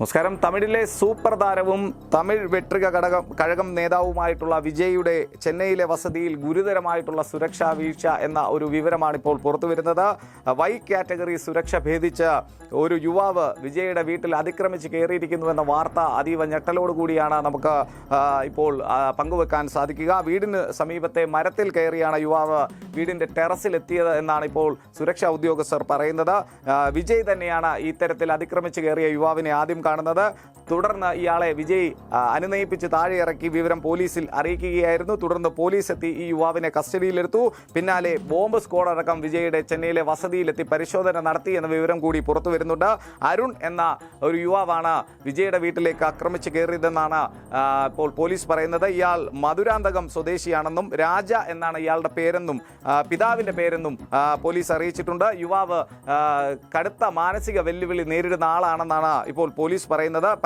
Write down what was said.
നമസ്കാരം. തമിഴിലെ സൂപ്പർ താരവും തമിഴ് വെട്രിക ഘടകം കഴകം നേതാവുമായിട്ടുള്ള വിജയുടെ ചെന്നൈയിലെ വസതിയിൽ ഗുരുതരമായിട്ടുള്ള സുരക്ഷാ വീഴ്ച എന്ന ഒരു വിവരമാണ് ഇപ്പോൾ പുറത്തുവരുന്നത്. വൈ കാറ്റഗറി സുരക്ഷ ഭേദിച്ച് ഒരു യുവാവ് വിജയുടെ വീട്ടിൽ അതിക്രമിച്ച് കയറിയിരിക്കുന്നുവെന്ന വാർത്ത അതീവ ഞെട്ടലോടുകൂടിയാണ് നമുക്ക് ഇപ്പോൾ പങ്കുവെക്കാൻ സാധിക്കുക. വീടിന് സമീപത്തെ മരത്തിൽ കയറിയാണ് യുവാവ് വീടിന്റെ ടെറസിൽ എത്തിയത് എന്നാണ് ഇപ്പോൾ സുരക്ഷാ ഉദ്യോഗസ്ഥർ പറയുന്നത്. വിജയ് തന്നെയാണ് ഇത്തരത്തിൽ അതിക്രമിച്ച് കയറിയ യുവാവിനെ ആദ്യം കാണുന്നത്. തുടർന്ന് ഇയാളെ വിജയ് അനുനയിപ്പിച്ച് താഴെ ഇറക്കി വിവരം പോലീസിൽ അറിയിക്കുകയായിരുന്നു. തുടർന്ന് പോലീസ് എത്തി ഈ യുവാവിനെ കസ്റ്റഡിയിലെടുത്തു. പിന്നാലെ ബോംബ് സ്ക്വാഡ് അടക്കം വിജയുടെ ചെന്നൈയിലെ വസതിയിലെത്തി പരിശോധന നടത്തി എന്ന വിവരം കൂടി പുറത്തു വരുന്നുണ്ട്. അരുൺ എന്ന ഒരു യുവാവാണ് വിജയുടെ വീട്ടിലേക്ക് ആക്രമിച്ച് കയറിയതെന്നാണ് ഇപ്പോൾ പോലീസ് പറയുന്നത്. ഇയാൾ മധുരാന്തകം സ്വദേശിയാണെന്നും രാജ എന്നാണ് ഇയാളുടെ പേരെന്നും പിതാവിന്റെ പേരെന്നും പോലീസ് അറിയിച്ചിട്ടുണ്ട്. യുവാവ് കടുത്ത മാനസിക വെല്ലുവിളി നേരിടുന്ന ആളാണെന്നാണ് ഇപ്പോൾ പോലീസ് പറയുന്നത്.